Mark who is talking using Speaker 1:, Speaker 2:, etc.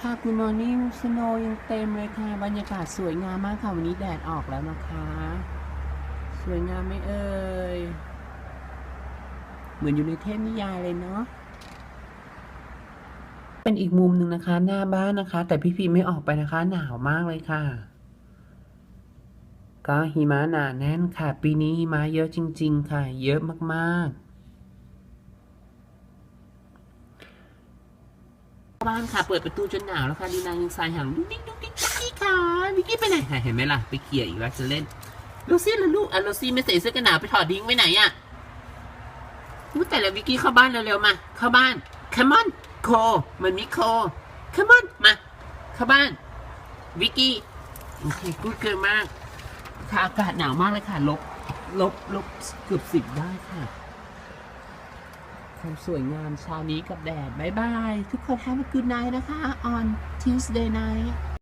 Speaker 1: ค่ะคุณมอนิ่งสโนยังเต็มเลยค่ะ บรรยากาศสวยงามมากค่ะ วันนี้แดดออกแล้วนะคะ สวยงามไหมเอ่ย เหมือนอยู่ในเทพนิยายเลยเนาะเป็นอีกมุมหนึ่งนะคะ หน้าบ้านนะคะ แต่พี่พีไม่ออกไปนะคะ หนาวมากเลยค่ะ ก็หิมะหนาแน่นค่ะ ปีนี้หิมะเยอะจริง ๆ ค่ะ เยอะมากๆ บ้านค่ะ เปิดประตูจนหนาวแล้วค่ะดีนางยังสายหางดุ๊กดิ๊กดุ๊กดิ๊กวิกกี้ค่ะวิกกี้ไปไหนเห็นไหมล่ะไปเขี่ยอีกแล้วจะเล่นลูซี่ละลูกอะลูซี่ไม่ใส่เสื้อกันหนาวไปถอดดิ้งไปไหนอะพูดแต่ละวิกกี้เข้าบ้านเร็วๆมาเข้าบ้าน come on โคมันมีโค come on มาเข้าบ้านวิกกี้โอเคกูดเกินมากค่ะอากาศหนาวมากเลยค่ะลบลบลบเกือบสิบได้ค่ะ ความสวยงามเช้านี้กับแดดบายบาย ทุกคน have a good night นะคะ on Tuesday night